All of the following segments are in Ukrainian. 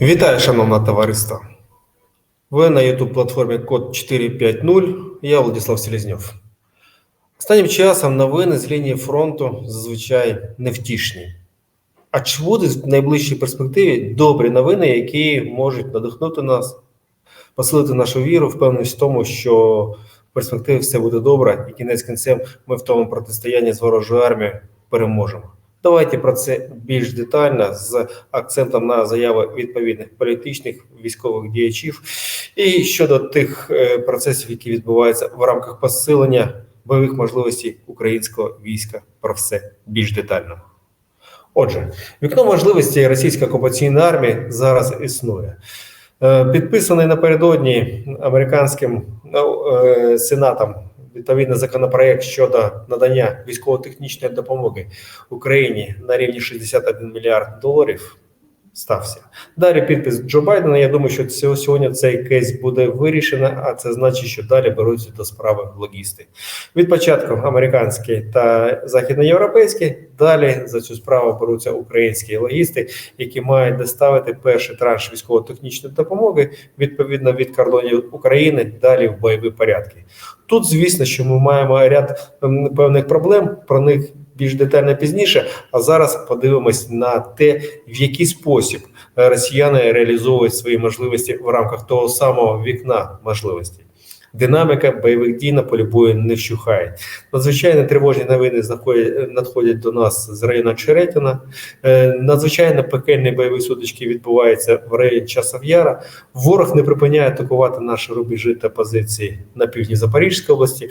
Вітаю, шановне товариство. Ви на youtube платформі Код 450. Я Владислав Селезньов. Останнім часом новини з лінії фронту зазвичай невтішні. А чи будуть в найближчій перспективі добрі новини, які можуть надихнути нас, посилити нашу віру, впевненість в тому, що в перспективі все буде добре, і кінець кінцем ми в тому протистоянні з ворожою армією переможемо. Давайте про це більш детально з акцентом на заяви відповідних політичних військових діячів і щодо тих е, процесів, які відбуваються в рамках посилення бойових можливостей українського війська. Про все більш детально. Отже, вікно можливостей російської окупаційної армії зараз існує. Е, Підписаний напередодні американським ну, е, сенатом відповідний законопроект щодо надання військово-технічної допомоги Україні на рівні 61 мільярд доларів. Стався далі підпис Джо Байдена. Я думаю, що сьогодні цей кейс буде вирішено, а це значить, що далі беруться до справи логісти. Від початку американські та західноєвропейські. Далі за цю справу беруться українські логісти, які мають доставити перший транш військово-технічної допомоги відповідно від кордонів України далі в бойові порядки. Тут, звісно, що ми маємо ряд ем, певних проблем. Про них більш детально пізніше. А зараз подивимось на те, в який спосіб росіяни реалізовують свої можливості в рамках того самого вікна можливостей. Динаміка бойових дій на полі бою не вщухає. Надзвичайно тривожні новини надходять до нас з району Черетіна. Е, Надзвичайно пекельні бойові сутички відбуваються в районі Часов Яра. Ворог не припиняє атакувати наші рубежі та позиції на півдні Запорізької області.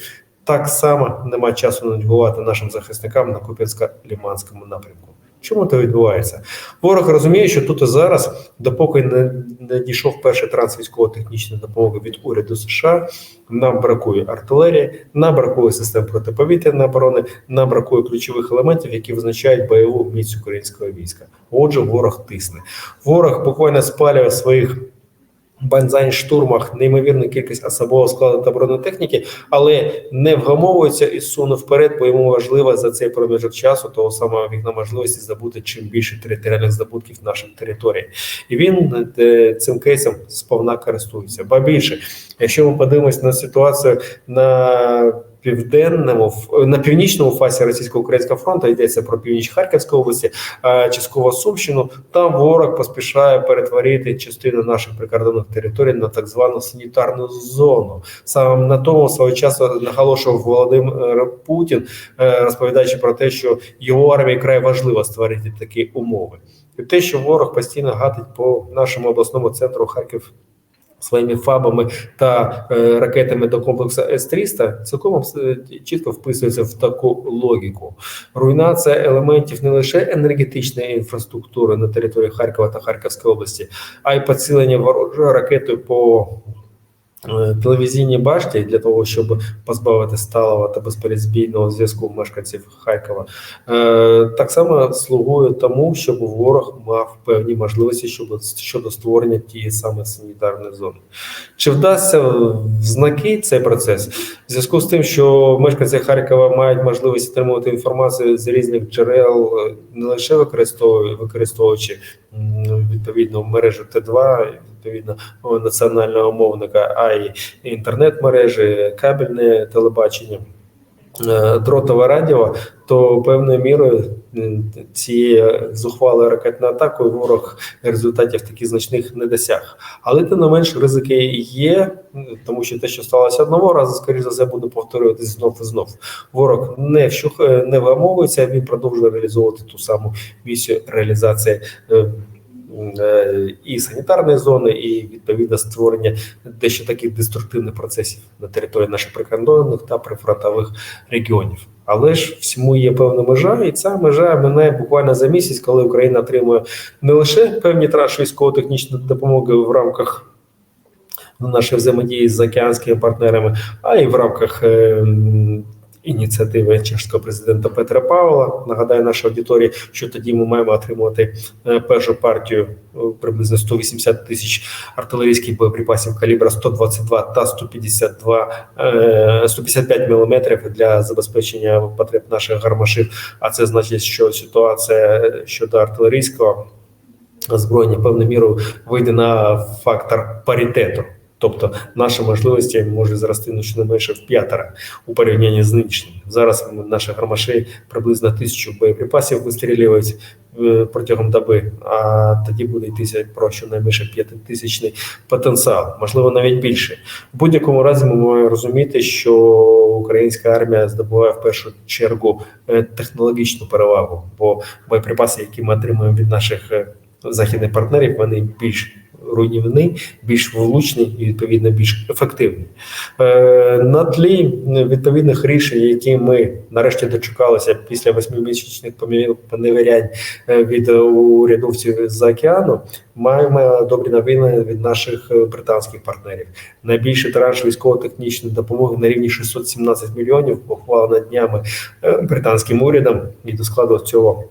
Так само немає часу нудьгувати нашим захисникам на Куп'янсько-Ліманському напрямку. Чому це відбувається? Ворог розуміє, що тут і зараз, допоки не, не дійшов перший транс військово-технічної допомоги від уряду США, нам бракує артилерії, нам бракує систем протиповітряної оборони, нам бракує ключових елементів, які визначають бойову міць українського війська. Отже, ворог тисне. Ворог буквально спалює своїх банзайн-штурмах неймовірну кількість особового складу та бронетехніки, але не вгамовується і суне вперед, бо йому важливо за цей проміжок часу того самого вікна можливості здобути чим більше територіальних здобутків наших територій. І він е, цим кейсом сповна користується. Ба більше, якщо ми подивимось на ситуацію на Південному на північному фасі російсько-українського фронту йдеться про північ Харківської області, частково Сумщину. Там ворог поспішає перетворити частину наших прикордонних територій на так звану санітарну зону. Саме на тому свого часу наголошував Володимир Путін, е, розповідаючи про те, що його армії край важливо створити такі умови, і те, що ворог постійно гатить по нашому обласному центру Харків своїми фабами та е, ракетами до комплексу С-300 цілком е, чітко вписується в таку логіку. Руйнація елементів не лише енергетичної інфраструктури на території Харкова та Харківської області, а й поцілення ворожої ракетою по Е, телевізійній башті для того, щоб позбавити сталого та безперезбійного зв'язку мешканців Харкова, е, так само слугує тому, щоб ворог мав певні можливості щодо щодо створення тієї саме санітарної зони. Чи вдасться в знаки цей процес? В зв'язку з тим, що мешканці Харкова мають можливість отримувати інформацію з різних джерел, е, не лише використовуючи відповідно мережу Т2, відповідно національного мовника, а й інтернет-мережі, кабельне телебачення. Е, дротове радіо, то певною мірою цієї зухвалої ракетної атакою ворог результатів таких значних не досяг. Але тим не менш ризики є, тому що те, що сталося одного разу, скоріше за все, буде повторюватися знов і знов. Ворог не вщух не вимовується, він продовжує реалізовувати ту саму місію реалізації. Е, Е, і санітарної зони, і відповідно створення дещо таких деструктивних процесів на території наших прикордонних та прифронтових регіонів. Але ж всьому є певна межа, і ця межа минає буквально за місяць, коли Україна отримує не лише певні транші військово-технічної допомоги в рамках нашої взаємодії з океанськими партнерами, а й в рамках ем, ініціативи чешського президента Петра Павла. Нагадаю, нашій аудиторії, що тоді ми маємо отримувати е, першу партію е, приблизно 180 тисяч артилерійських боєприпасів калібра 122 та 152 155 мм для забезпечення потреб наших гармашів. А це значить, що ситуація щодо артилерійського. озброєння певною мірою вийде на фактор паритету. Тобто наші можливості можуть зрости ну, щонайменше в п'ятеро у порівнянні з нинішнім. Зараз наші громаші приблизно тисячу боєприпасів вистрілюють е, протягом доби, а тоді буде йтися про щонайменше п'ятитисячний потенціал, можливо, навіть більше. В будь-якому разі ми маємо розуміти, що українська армія здобуває в першу чергу е, технологічну перевагу, бо боєприпаси, які ми отримуємо від наших е, західних партнерів, вони більш руйнівні, більш влучні і відповідно більш ефективні. Е, на тлі відповідних рішень, які ми нарешті дочекалися після восьмимісячних поневірянь е, від урядовців з океану, маємо добрі новини від наших е, британських партнерів. Найбільший транш військово-технічної допомоги на рівні 617 мільйонів ухвалено днями британським урядом і до складу цього.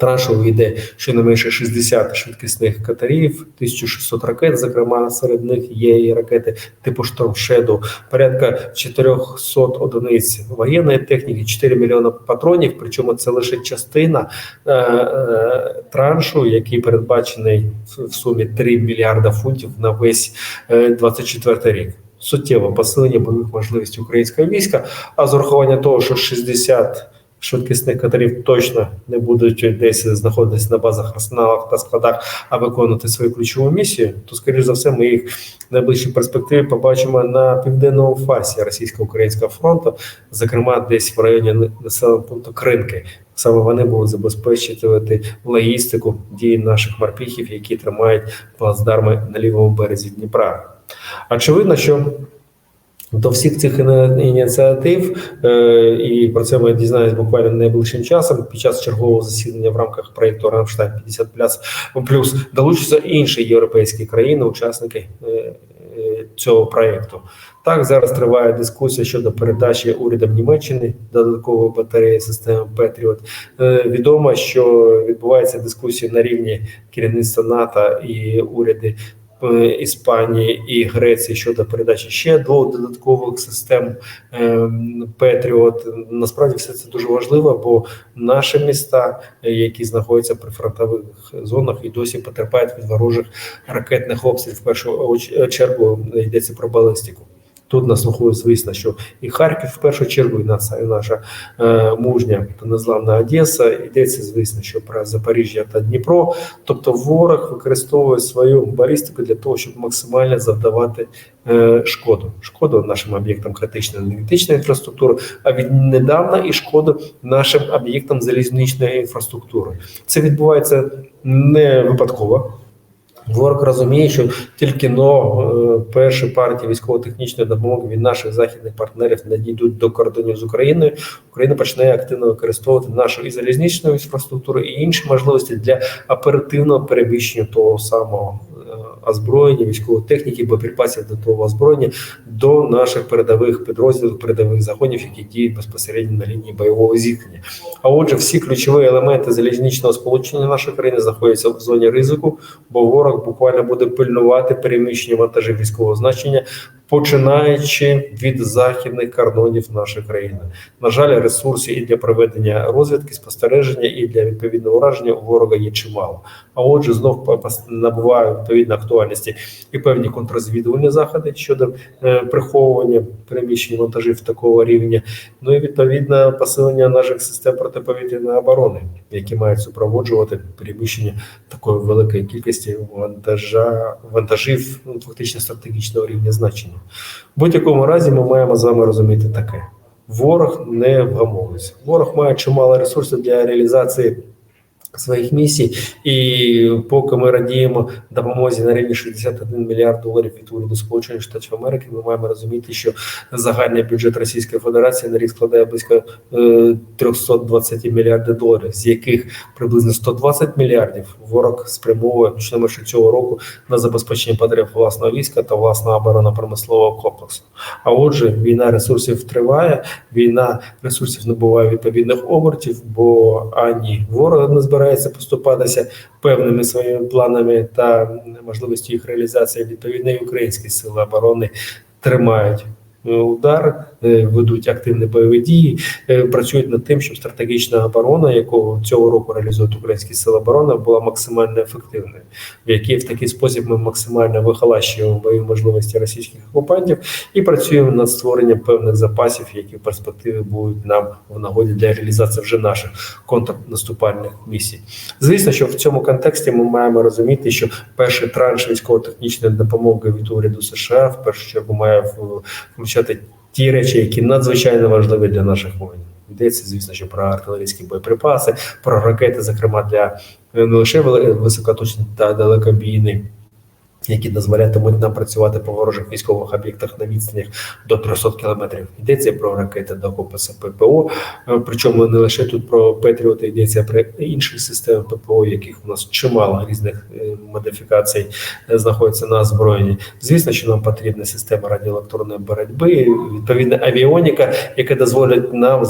Траншу війде щонайменше 60 швидкісних катерів, 1600 ракет. Зокрема, серед них є і ракети типу Shadow, порядка 400 одиниць воєнної техніки, 4 мільйони патронів. Причому це лише частина е, е, траншу, який передбачений в сумі 3 мільярда фунтів на весь е, 24 рік. Суттєве посилення бойових можливостей українського війська, а з урахування того, що 60 швидкісних катерів точно не будуть десь знаходитися на базах арсеналах та складах, а виконувати свою ключову місію, то скоріш за все, ми їх в найближчій перспективі побачимо на південному фасі російсько-українського фронту, зокрема, десь в районі населеного пункту Кринки. Саме вони будуть забезпечувати логістику дії наших морпіхів, які тримають плацдарми на лівому березі Дніпра. Очевидно, що до всіх цих ініціатив, е, і про це ми дізнаємось буквально найближчим часом. Під час чергового засідання в рамках проєкту Рамштайн 50 плюс долучаться інші європейські країни, учасники е, е, цього проєкту. Так зараз триває дискусія щодо передачі урядом Німеччини додаткової батареї системи Петріот. Відомо, що відбувається дискусія на рівні керівництва НАТО і уряди Іспанії і Греції щодо передачі ще двох додаткових систем Петріот. Насправді все це дуже важливо, бо наші міста, які знаходяться при фронтових зонах, і досі потерпають від ворожих ракетних обстрілів. В першу чергу йдеться про балістику. Тут на слуху, звісно, що і Харків в першу чергу, і наша, і наша е, мужня та незламна Одеса. Йдеться, звісно, що про Запоріжжя та Дніпро. Тобто, ворог використовує свою балістику для того, щоб максимально завдавати е, шкоду. Шкоду нашим об'єктам критичної енергетичної інфраструктури, а віднедавна і шкоду нашим об'єктам залізничної інфраструктури. Це відбувається не випадково. Ворог розуміє, що тільки но е, перші партії військово-технічної допомоги від наших західних партнерів надійдуть до кордонів з Україною. Україна почне активно використовувати нашу і залізничну інфраструктуру і інші можливості для оперативного переміщення того самого озброєння, військової техніки, боєприпасів до того озброєння до наших передових підрозділів, передових загонів, які діють безпосередньо на лінії бойового зіткнення. А отже, всі ключові елементи залізничного сполучення нашої країни знаходяться в зоні ризику, бо ворог буквально буде пильнувати переміщення вантажів військового значення починаючи від західних кордонів нашої країни. На жаль, ресурсів і для проведення розвідки, спостереження і для відповідного ураження у ворога є чимало. А отже, знов набуває відповідно актуальності і певні контррозвідувальні заходи щодо е, приховування переміщень вантажів такого рівня. Ну і відповідно посилення наших систем протиповітряної оборони, які мають супроводжувати переміщення такої великої кількості вантажа вантажів, ну, фактично стратегічного рівня значення. В будь-якому разі ми маємо з вами розуміти таке: ворог не вгамовується. Ворог має чимало ресурсів для реалізації своїх місій, і поки ми радіємо допомозі на рівні 61 мільярд доларів від уряду Сполучених Штатів Америки, ми маємо розуміти, що загальний бюджет Російської Федерації на рік складає близько 320 е, мільярдів доларів, з яких приблизно 120 мільярдів ворог спрямовує що цього року на забезпечення потреб власного війська та власного оборонно-промислового комплексу. А отже, війна ресурсів триває, війна ресурсів набуває відповідних обертів, бо ані ворог не збирає збирається поступатися певними своїми планами та можливості їх реалізації. Відповідно і українські сили оборони тримають удар, е, ведуть активні бойові дії, е, працюють над тим, щоб стратегічна оборона, яку цього року реалізують українські сили оборони, була максимально ефективною, в якій в такий спосіб ми максимально вихолащуємо бойові можливості російських окупантів і працюємо над створенням певних запасів, які в перспективі будуть нам в нагоді для реалізації вже наших контрнаступальних місій. Звісно, що в цьому контексті ми маємо розуміти, що перший транш військово-технічної допомоги від уряду США в першу чергу має в- включати ті речі, які надзвичайно важливі для наших воїнів. Йдеться, звісно, що про артилерійські боєприпаси, про ракети, зокрема для е, не лише високоточні та далекобійні, які дозволятимуть нам працювати по ворожих військових об'єктах на відстанях до 300 кілометрів. Йдеться про ракети до КПС ППО. Е, Причому не лише тут про Петріоти, йдеться про інші системи ППО, яких у нас чимало різних е, модифікацій е, знаходиться на озброєнні. Звісно, що нам потрібна система радіоелектронної боротьби, відповідна авіоніка, яка дозволить нам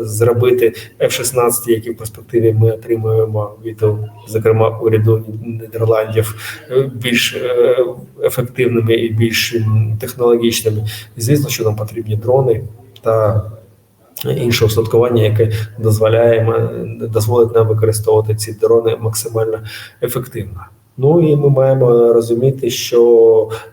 зробити F-16, які в перспективі ми отримуємо від, зокрема, уряду Нідерландів, більш ефективними і більш технологічними. І звісно, що нам потрібні дрони та інше устаткування, яке дозволяє дозволить нам використовувати ці дрони максимально ефективно. Ну і ми маємо розуміти, що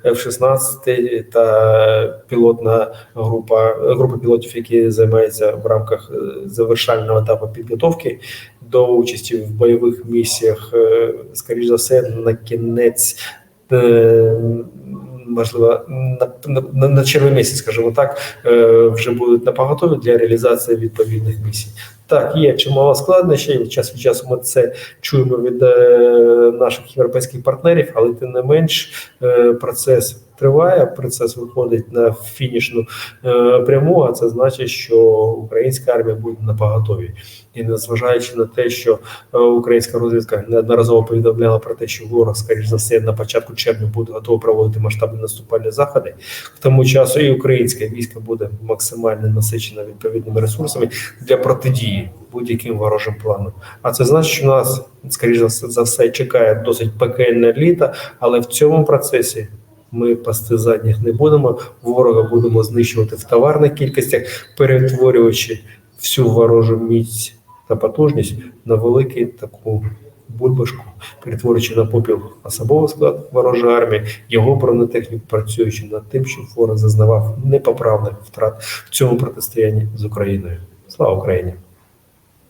F-16 та пілотна група група пілотів, які займаються в рамках е, завершального етапу підготовки до участі в бойових місіях, е, скоріш за все, на кінець. Е, Можливо, на, на, на, червень місяць, скажімо так, е, вже будуть на поготові для реалізації відповідних місій. Так, є чимало складнощів. Час від часу ми це чуємо від е, наших європейських партнерів, але тим не менш е, процес триває. Процес виходить на фінішну е, пряму. А це значить, що українська армія буде на поготові. І незважаючи на те, що е, українська розвідка неодноразово повідомляла про те, що ворог, скоріш за все, на початку червня буде готовий проводити масштабні наступальні заходи. К тому часу і українське військо буде максимально насичено відповідними ресурсами для протидії будь-яким ворожим планам. А це значить, що нас, скоріш за все, чекає досить пекельне літо, але в цьому процесі. Ми пасти задніх не будемо. Ворога будемо знищувати в товарних кількостях, перетворюючи всю ворожу міць та потужність на велику таку бульбашку, перетворюючи на попіл особовий склад ворожої армії, його бронетехніку, працюючи над тим, щоб ворог зазнавав непоправних втрат в цьому протистоянні з Україною. Слава Україні!